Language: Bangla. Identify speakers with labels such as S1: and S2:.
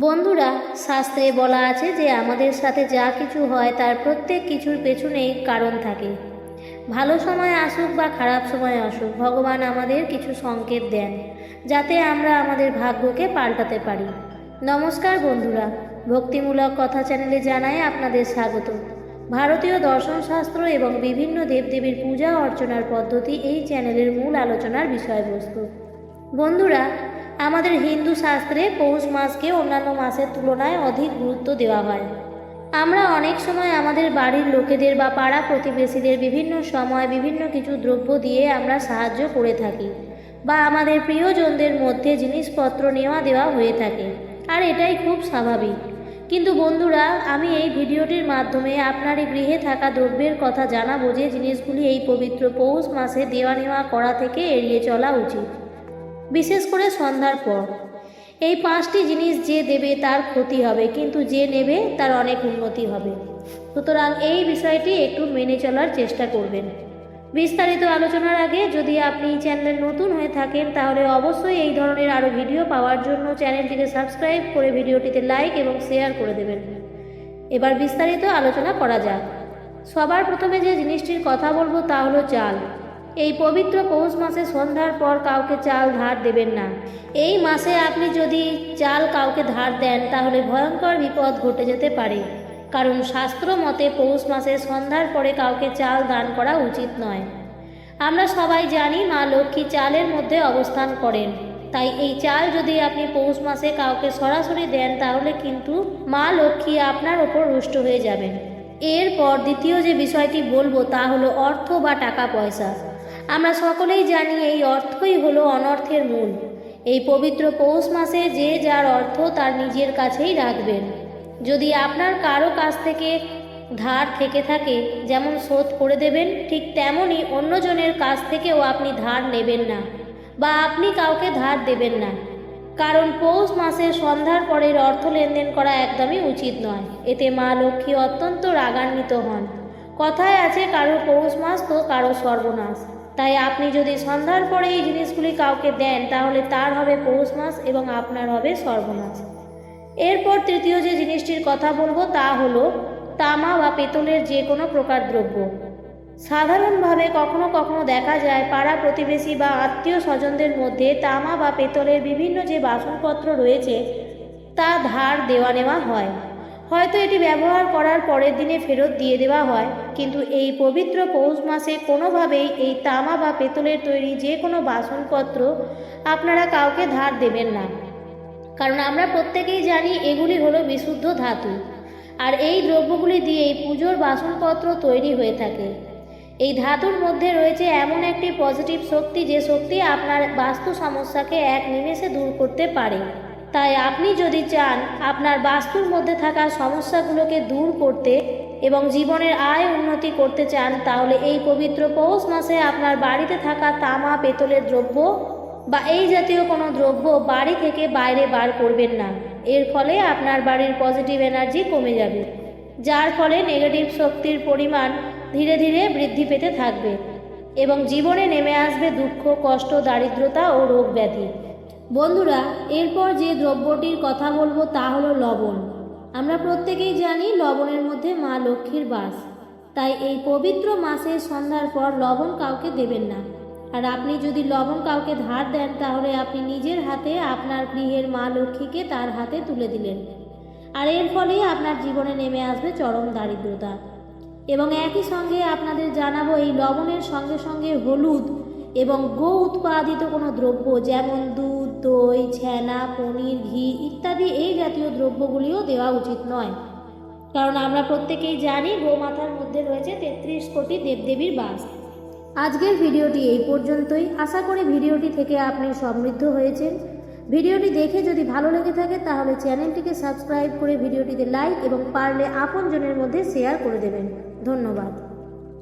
S1: বন্ধুরা, শাস্ত্রে বলা আছে যে আমাদের সাথে যা কিছু হয় তার প্রত্যেক কিছুর পেছনেই কারণ থাকে। ভালো সময় আসুক বা খারাপ সময় আসুক, ভগবান আমাদের কিছু সংকেত দেন, যাতে আমরা আমাদের ভাগ্যকে পাল্টাতে পারি। নমস্কার বন্ধুরা, ভক্তিমূলক কথা চ্যানেলে জানাই আপনাদের স্বাগত। ভারতীয় দর্শনশাস্ত্র এবং বিভিন্ন দেবদেবীর পূজা অর্চনার পদ্ধতি এই চ্যানেলের মূল আলোচনার বিষয়বস্তু। বন্ধুরা আমাদের হিন্দু শাস্ত্রে পৌষ মাসকে অন্যান্য মাসের তুলনায় অধিক গুরুত্ব দেওয়া হয়। আমরা অনেক সময় আমাদের বাড়ির লোকেদের বা পাড়া প্রতিবেশীদের বিভিন্ন সময় বিভিন্ন কিছু দ্রব্য দিয়ে আমরা সাহায্য করে থাকি বা আমাদের প্রিয়জনদের মধ্যে জিনিসপত্র নেওয়া দেওয়া হয়ে থাকে, আর এটাই খুব স্বাভাবিক। কিন্তু বন্ধুরা, আমি এই ভিডিওটির মাধ্যমে আপনার গৃহে থাকা দ্রব্যের কথা জানাব যে জিনিসগুলি এই পবিত্র পৌষ মাসে দেওয়া নেওয়া করা থেকে এড়িয়ে চলা উচিত। বিশেষ করে সন্ধ্যার পর। এই পাঁচটি জিনিস যে দেবে তার ক্ষতি হবে, কিন্তু যে নেবে তার অনেক উন্নতি হবে। সুতরাং এই বিষয়টি একটু মেনে চলার চেষ্টা করবেন। বিস্তারিত আলোচনার আগে যদি আপনি চ্যানেলে নতুন হয়ে থাকেন, তাহলে অবশ্যই এই ধরনের আরও ভিডিও পাওয়ার জন্য চ্যানেলটিকে সাবস্ক্রাইব করে ভিডিওটিতে লাইক এবং শেয়ার করে দেবেন। এবার বিস্তারিত আলোচনা করা যাক। সবার প্রথমে যে জিনিসটির কথা বলব তা হলো চাল। এই পবিত্র পৌষ মাসে সন্ধ্যার পর কাউকে চাল ধার দেবেন না। এই মাসে আপনি যদি চাল কাউকে ধার দেন, তাহলে ভয়ঙ্কর বিপদ ঘটে যেতে পারে। কারণ শাস্ত্র মতে পৌষ মাসে সন্ধ্যার পরে কাউকে চাল দান করা উচিত নয়। আমরা সবাই জানি মা লক্ষ্মী চালের মধ্যে অবস্থান করেন। তাই এই চাল যদি আপনি পৌষ মাসে কাউকে সরাসরি দেন, তাহলে কিন্তু মা লক্ষ্মী আপনার ওপর রুষ্ট হয়ে যাবেন। এরপর দ্বিতীয় যে বিষয়টি বলব, তা হলো অর্থ বা টাকা পয়সা। আমরা সকলেই জানি এই অর্থই হলো অনর্থের মূল। এই পবিত্র পৌষ মাসে যে যার অর্থ তার নিজের কাছেই রাখবেন। যদি আপনার কারও কাছ থেকে ধার থেকে থাকে, যেমন শোধ করে দেবেন, ঠিক তেমনই অন্যজনের কাছ থেকেও আপনি ধার নেবেন না, বা আপনি কাউকে ধার দেবেন না। কারণ পৌষ মাসের সন্ধ্যার পরের অর্থ লেনদেন করা একদমই উচিত নয়। এতে মা লক্ষ্মী অত্যন্ত রাগান্বিত হন। কথায় আছে, কারও পৌষ মাস তো কারও সর্বনাশ। তাই আপনি যদি সন্ধ্যার পরে এই জিনিসগুলি কাউকে দেন, তাহলে তার হবে পৌষ মাস এবং আপনার হবে সর্বনাশ। এরপর তৃতীয় যে জিনিসটির কথা বলব, তা হলো তামা বা পেতলের যে কোনো প্রকার দ্রব্য। সাধারণভাবে কখনো কখনো দেখা যায় পাড়া প্রতিবেশী বা আত্মীয় স্বজনদের মধ্যে তামা বা পেতলের বিভিন্ন যে বাসনপত্র রয়েছে, তা ধার দেওয়া নেওয়া হয়। হয়তো এটি ব্যবহার করার পরের দিনে ফেরত দিয়ে দেওয়া হয়, কিন্তু এই পবিত্র পৌষ মাসে কোনোভাবেই এই তামা বা পেতলের তৈরি যে কোনো বাসনপত্র আপনারা কাউকে ধার দেবেন না। কারণ আমরা প্রত্যেকেই জানি এগুলি হলো বিশুদ্ধ ধাতু, আর এই দ্রব্যগুলি দিয়েই পুজোর বাসনপত্র তৈরি হয়ে থাকে। এই ধাতুর মধ্যে রয়েছে এমন একটি পজিটিভ শক্তি যে শক্তি আপনার বাস্তু সমস্যাকে এক নিমেষে দূর করতে পারে। তাই আপনি যদি চান আপনার বাস্তুর মধ্যে থাকা সমস্যাগুলোকে দূর করতে এবং জীবনের আয় উন্নতি করতে চান, তাহলে এই পবিত্র পৌষ মাসে আপনার বাড়িতে থাকা তামা, পেতলের দ্রব্য বা এই জাতীয় কোনো দ্রব্য বাড়ি থেকে বাইরে বার করবেন না। এর ফলে আপনার বাড়ির পজিটিভ এনার্জি কমে যাবে, যার ফলে নেগেটিভ শক্তির পরিমাণ ধীরে ধীরে বৃদ্ধি পেতে থাকবে এবং জীবনে নেমে আসবে দুঃখ, কষ্ট, দারিদ্রতা ও রোগ ব্যাধি বন্ধুরা, এরপর যে দ্রব্যটির কথা বলব তা হলো লবণ। আমরা প্রত্যেকেই জানি লবণের মধ্যে মা লক্ষ্মীর বাস। তাই এই পবিত্র মাসে সন্ধ্যার পর লবণ কাউকে দেবেন না। আর আপনি যদি লবণ কাউকে ধার দেন, তাহলে আপনি নিজের হাতে আপনার গৃহের মা লক্ষ্মীকে তার হাতে তুলে দিলেন। আর এর ফলেই আপনার জীবনে নেমে আসবে চরম দারিদ্রতা। এবং একই সঙ্গে আপনাদের জানাব, এই লবণের সঙ্গে সঙ্গে হলুদ এবং গো উৎপাদিত কোনো দ্রব্য, যেমন দুধ দই, ছানা, পনির, ঘি ইত্যাদি এই জাতীয় দ্রব্যগুলিও দেওয়া উচিত নয়। কারণ আমরা প্রত্যেকেই জানি গোমাতার মধ্যে রয়েছে তেত্রিশ কোটি দেবদেবীর বাস। আজকের ভিডিওটি এই পর্যন্তই। আশা করি ভিডিওটি থেকে আপনি সমৃদ্ধ হয়েছেন। ভিডিওটি দেখে যদি ভালো লেগে থাকে তাহলে চ্যানেলটিকে সাবস্ক্রাইব করে ভিডিওটিতে লাইক এবং পারলে আপনজনের মধ্যে শেয়ার করে দেবেন। ধন্যবাদ।